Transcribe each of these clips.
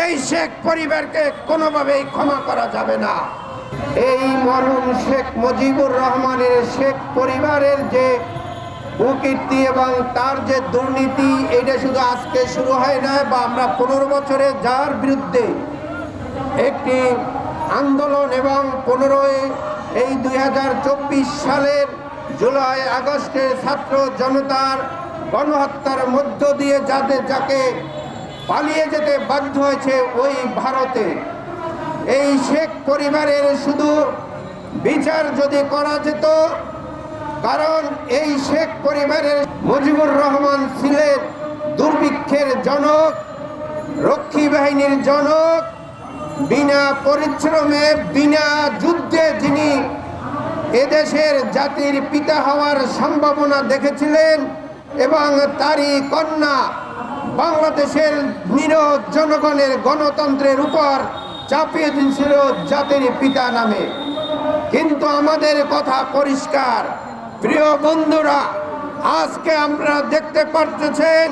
এই শেখ পরিবারকে কোনোভাবেই ক্ষমা করা যাবে না। এই মরুন শেখ মুজিবুর রহমানের শেখ পরিবারের যে কুকীর্তি এবং তার যে দুর্নীতি, এটা শুধু আজকে শুরু হয় না বা আমরা পনেরো বছরে যার বিরুদ্ধে একটি আন্দোলন এবং পনেরোই এই দুই হাজার চব্বিশ সালের জুলাই আগস্টে ছাত্র জনতার গণহত্যার মধ্য দিয়ে যাদের যাকে পালিয়ে যেতে বাধ্য হয়েছে ওই ভারতে। এই শেখ পরিবারের শুধু বিচার যদি করা যেত, কারণ এই শেখ পরিবারের মুজিবুর রহমান ছিলেন দুর্ভিক্ষের জনক, রক্ষী বাহিনীর জনক, বিনা পরিশ্রমে, বিনা যুদ্ধে যিনি এদেশের জাতির পিতা হওয়ার সম্ভাবনা দেখেছিলেন এবং তারই কন্যা বাংলাদেশের নিরহ জনগণের গণতন্ত্রের উপর চাপিয়ে দিয়েছিল জাতির পিতা নামে। কিন্তু আমাদের কথা পরিষ্কার। প্রিয় বন্ধুরা, আজকে আমরা দেখতে পারতেছেন,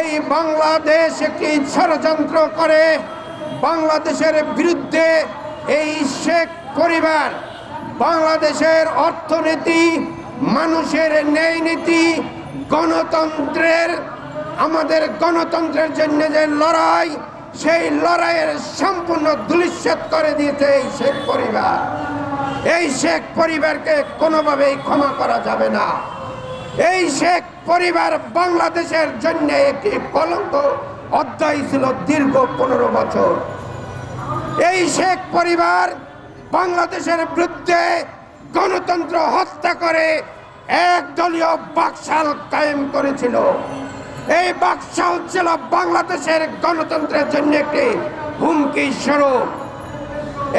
এই বাংলাদেশ একটি ষড়যন্ত্র করে। বাংলাদেশের বিরুদ্ধে এই শেখ পরিবার, বাংলাদেশের অর্থনীতি, মানুষের ন্যায় নীতি, গণতন্ত্রের আমাদের গণতন্ত্রের জন্য যে লড়াই, সেই লড়াইয়ের সম্পূর্ণ দুলিশ্বাত করে দিয়েছে এই শেখ পরিবার। এই শেখ পরিবারকে কোনোভাবেই ক্ষমা করা যাবে না। এই শেখ পরিবার বাংলাদেশের জন্য একটি কলঙ্ক অধ্যায় ছিল দীর্ঘ পনেরো বছর। এই শেখ পরিবার বাংলাদেশের বিরুদ্ধে গণতন্ত্র হত্যা করে একদলীয় বাকশাল কায়েম করেছিল। এই বাকশাল ছিল বাংলাদেশের গণতন্ত্রের জন্য একটি হুমকি স্বরূপ।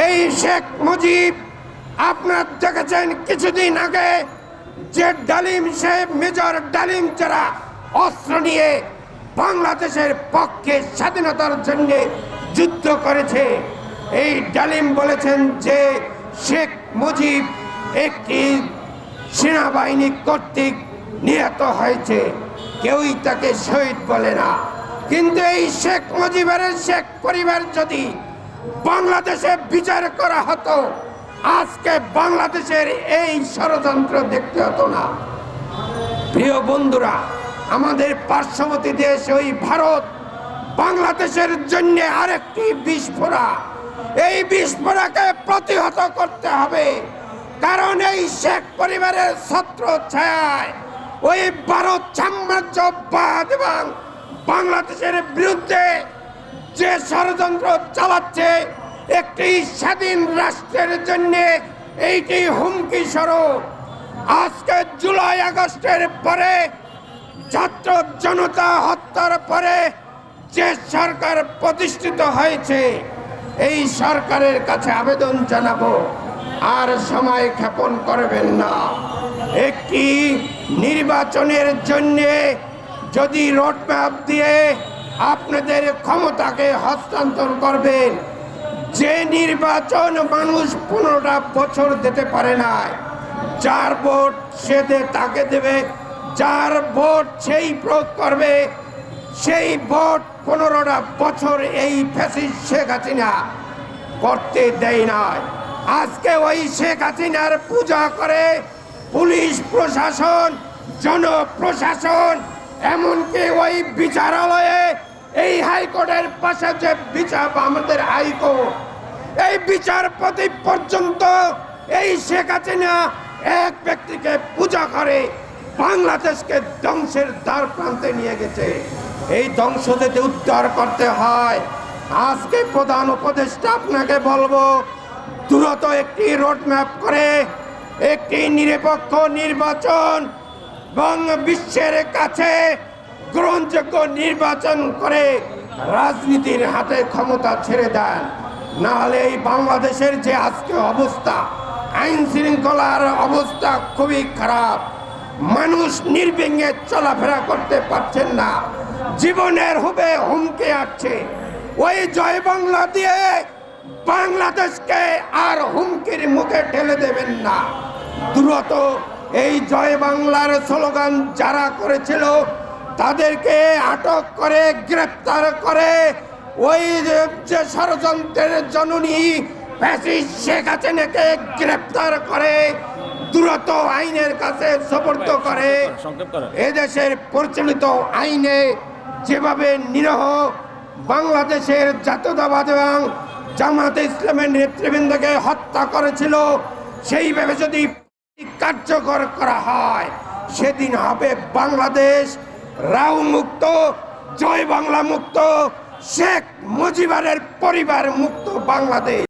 এই শেখ মুজিব, আপনার দেখেছেন কিছুদিন আগে যে ডালিম সাহেব, মেজর ডালিম যারা অস্ত্র নিয়ে বাংলাদেশের পক্ষে স্বাধীনতার জন্য যুদ্ধ করেছে, এই ডালিম বলেছেন যে শেখ মুজিব একটি সেনাবাহিনী কর্তৃক নিহত হয়েছে। কেউই তাকে শহীদ বলে না। কিন্তু এই শেখ মুজিবের, শেখ পরিবার যদি বাংলাদেশে বিচার করা হতো, আজকে বাংলাদেশের এই ষড়যন্ত্র দেখতে হতো না। প্রিয় বন্ধুরা, আমাদের পার্শ্ববর্তী দেশ, ওই ভারত, বাংলাদেশের জন্য আরেকটি বিস্ফোরা। এই বিস্ফোরাকে প্রতিহত করতে হবে। কারণ এই শেখ পরিবারের ছত্র ছায় ওই ভারত সাম্রাজ্যবাদ এবং বাংলাদেশের বিরুদ্ধে যে ষড়যন্ত্র চালাচ্ছে, একটি স্বাধীন রাষ্ট্রের জন্য এইটি হুমকি স্বরূপ। আজকে জুলাই আগস্টের পরে ছাত্র জনতা হত্যার পরে যে সরকার প্রতিষ্ঠিত হয়েছে, এই সরকারের কাছে আবেদন জানাব। আর সময় ক্ষেপণ করবেন না। একটি নির্বাচনের জন্যে যদি রোডম্যাপ দিয়ে আপনাদের ক্ষমতাকে হস্তান্তর করবেন, যে নির্বাচন মানুষ পনেরোটা বছর দিতে পারে না, যার ভোট সে তাকে দেবে, যার ভোট সেই প্রয়োগ করবে, সেই ভোট পনেরোটা বছর এই ফ্যাসিস্ট শেখ হাসিনা করতে দেয় না আজকে ওই শেখ হাসিনার পূজা করে পুলিশ প্রশাসন, জনপ্রশাসন, এমনকি ওই বিচারালয়ে এই হাইকোর্টের পাশে যে বিচার আমাদের হাইকোর্ট, এই বিচারপতি পর্যন্ত এই শেখ হাসিনা এক ব্যক্তিকে পূজা করে বাংলাদেশকে ধ্বংসের দ্বার প্রান্তে নিয়ে গেছে। এই ধ্বংস যদি উদ্ধার করতে হয়, আজকে প্রধান উপদেষ্টা আপনাকে বলব, দ্রুত একটি রোডম্যাপ করে একটি নিরপেক্ষ নির্বাচন এবং বিশ্বের কাছে গ্রহণযোগ্য নির্বাচন করে রাজনীতির হাতে ক্ষমতা ছেড়ে দেন। নাহলে এই বাংলাদেশের যে আজকে অবস্থা, আইন শৃঙ্খলার অবস্থা খুবই খারাপ। মানুষ নির্বিঘ্নে চলাফেরা করতে পারছেন না। জীবনের হুবে হুমকে আসছে ওই জয় বাংলা দিয়ে বাংলাদেশকে আর হুমকির মুখে ঠেলে দেবেন না। দ্রুত এই জয় বাংলার স্লোগান যারা করেছিল তাদেরকে আটক করে গ্রেপ্তার করে ওই যে- ষড়যন্ত্রের জননী ফ্যাসিস্ট শেখ হাসিনাকে গ্রেপ্তার করে দ্রুত আইনের কাছে সোপর্দ করে। এদেশের পরিচালিত আইনে যেভাবে নিরহ বাংলাদেশের জাতীয়তাবাদ এবং জামাতে ইসলামের নেতৃবৃন্দকে হত্যা করেছিল। সেইভাবে যদি কার্যকর করা হয়, সেদিন হবে বাংলাদেশ রাও মুক্ত জয় বাংলা মুক্ত, শেখ মুজিবারের পরিবার মুক্ত বাংলাদেশ।